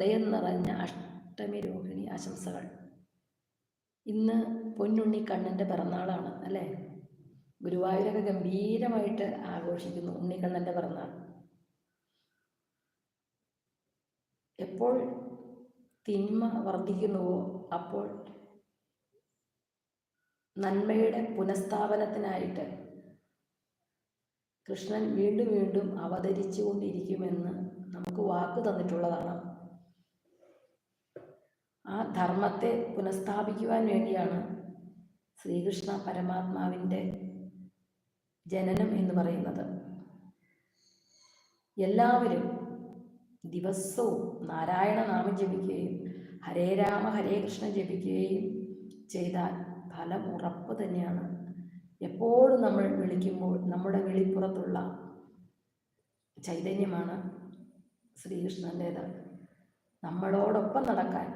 ഹൃദയം നിറഞ്ഞ അഷ്ടമി രോഹിണി ആശംസകൾ. ഇന്ന് പൊന്നുണ്ണി കണ്ണന്റെ പിറന്നാളാണ് അല്ലേ? ഗുരുവായൂരൊക്കെ ഗംഭീരമായിട്ട് ആഘോഷിക്കുന്നു ഉണ്ണിക്കണ്ണന്റെ പിറന്നാൾ. എപ്പോൾ തിന്മ വർദ്ധിക്കുന്നുവോ അപ്പോൾ നന്മയുടെ പുനഃസ്ഥാപനത്തിനായിട്ട് കൃഷ്ണൻ വീണ്ടും വീണ്ടും അവതരിച്ചുകൊണ്ടിരിക്കുമെന്ന് നമുക്ക് വാക്ക് തന്നിട്ടുള്ളതാണ്. ആ ധർമ്മത്തെ പുനഃസ്ഥാപിക്കുവാൻ വേണ്ടിയാണ് ശ്രീകൃഷ്ണ പരമാത്മാവിന്റെ ജനനം എന്ന് പറയുന്നത്. എല്ലാവരും ദിവസവും നാരായണ നാമം ജപിക്കുകയും ഹരേ രാമ ഹരേ കൃഷ്ണ ജപിക്കുകയും ചെയ്താൽ ഫലം ഉറപ്പ് തന്നെയാണ്. എപ്പോഴും നമ്മൾ വിളിക്കുമ്പോൾ നമ്മുടെ വിളിപ്പുറത്തുള്ള ചൈതന്യമാണ് ശ്രീകൃഷ്ണന്റേത്. നമ്മളോടൊപ്പം നടക്കാൻ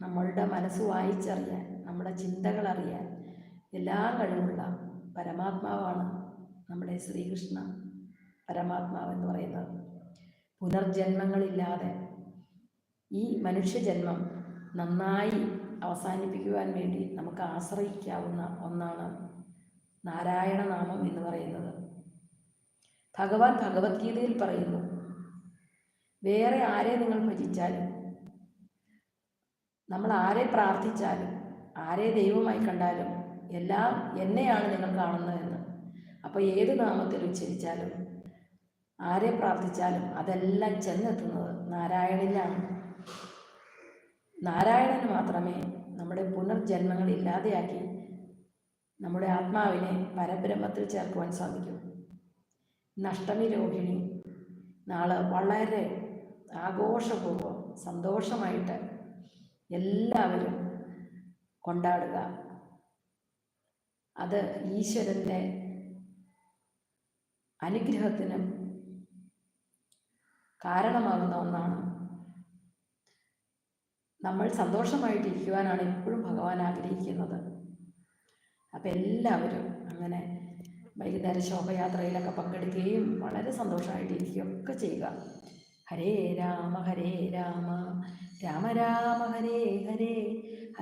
നമ്മളുടെ മനസ്സ് വായിച്ചറിയാൻ നമ്മുടെ ചിന്തകൾ അറിയാൻ എല്ലാ കഴിവുള്ള പരമാത്മാവാണ് നമ്മുടെ ശ്രീകൃഷ്ണ പരമാത്മാവ് എന്ന് പറയുന്നത്. പുനർജന്മങ്ങളില്ലാതെ ഈ മനുഷ്യജന്മം നന്നായി അവസാനിപ്പിക്കുവാൻ വേണ്ടി നമുക്ക് ആശ്രയിക്കാവുന്ന ഒന്നാണ് നാരായണ നാമം എന്ന് പറയുന്നത്. ഭഗവാൻ ഭഗവത്ഗീതയിൽ പറയുന്നു വേറെ ആരെ നിങ്ങൾ ഭജിച്ചാലും നമ്മൾ ആരെ പ്രാർത്ഥിച്ചാലും ആരെ ദൈവമായി കണ്ടാലും എല്ലാം എന്നെയാണ് നിങ്ങൾ കാണുന്നതെന്ന്. അപ്പോൾ ഏത് നാമത്തിൽ ഉച്ചരിച്ചാലും ആരെ പ്രാർത്ഥിച്ചാലും അതെല്ലാം ചെന്നെത്തുന്നത് നാരായണനിലാണ്. നാരായണന് മാത്രമേ നമ്മുടെ പുനർജന്മങ്ങൾ ഇല്ലാതെയാക്കി നമ്മുടെ ആത്മാവിനെ പരബ്രഹ്മത്തിൽ ചേർക്കുവാൻ സാധിക്കൂ. നഷ്ടമി രോഹിണി നാളെ വളരെ ആഘോഷപൂർവം സന്തോഷമായിട്ട് എല്ലാവരും കൊണ്ടാടുക. അത് ഈശ്വരന്റെ അനുഗ്രഹത്തിനും കാരണമാകുന്ന ഒന്നാണ്. നമ്മൾ സന്തോഷമായിട്ടിരിക്കുവാനാണ് എപ്പോഴും ഭഗവാൻ ആഗ്രഹിക്കുന്നത്. അപ്പം എല്ലാവരും അങ്ങനെ വൈകുന്നേരം ശോഭയാത്രയിലൊക്കെ പങ്കെടുക്കുകയും വളരെ സന്തോഷമായിട്ടിരിക്കുകയും ഒക്കെ ചെയ്യുക. ഹരേ രാമ ഹരേ രാമ. രാമ രാമ.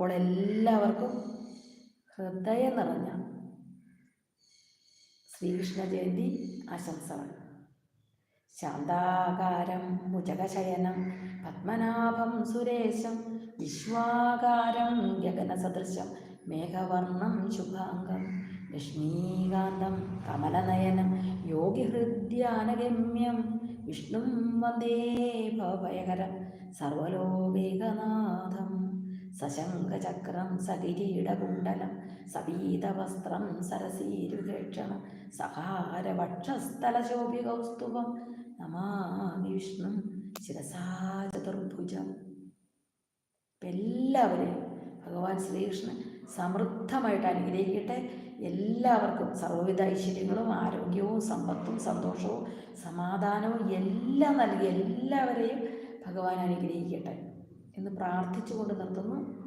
അപ്പോൾ എല്ലാവർക്കും ഹൃദയം നിറഞ്ഞ ശ്രീകൃഷ്ണ ജയന്തി ആശംസകൾ. ശാന്താകാരം ഭുജകശയനം പത്മനാഭം സുരേശം വിശ്വാകാരം ഗഗനസദൃശം മേഘവർണം ശുഭാംഗം ലക്ഷ്മീകാന്തം കമലനയനം യോഗിഹൃദ്യാനഗമ്യം വിഷ്ണും വന്ദേ ഭവഭയകരം സർവലോകേകനാഥം. സശങ്കചക്രം സകിരീടകുണ്ടലം സപീതവസ്ത്രം സരസീരുഹേക്ഷണം സഹാരവക്ഷസ്ഥലശോഭികൗസ്തുവം നമാമി വിഷ്ണു ശിരസാ ചതുർഭുജം. എല്ലാവരെയും ഭഗവാൻ ശ്രീകൃഷ്ണൻ സമൃദ്ധമായിട്ട് അനുഗ്രഹിക്കട്ടെ. എല്ലാവർക്കും സർവവിധ ഐശ്വര്യങ്ങളും ആരോഗ്യവും സമ്പത്തും സന്തോഷവും സമാധാനവും എല്ലാം നൽകി എല്ലാവരെയും ഭഗവാൻ അനുഗ്രഹിക്കട്ടെ. എന്ന് പ്രാർത്ഥിച്ചുകൊണ്ട് നിർത്തുന്നു.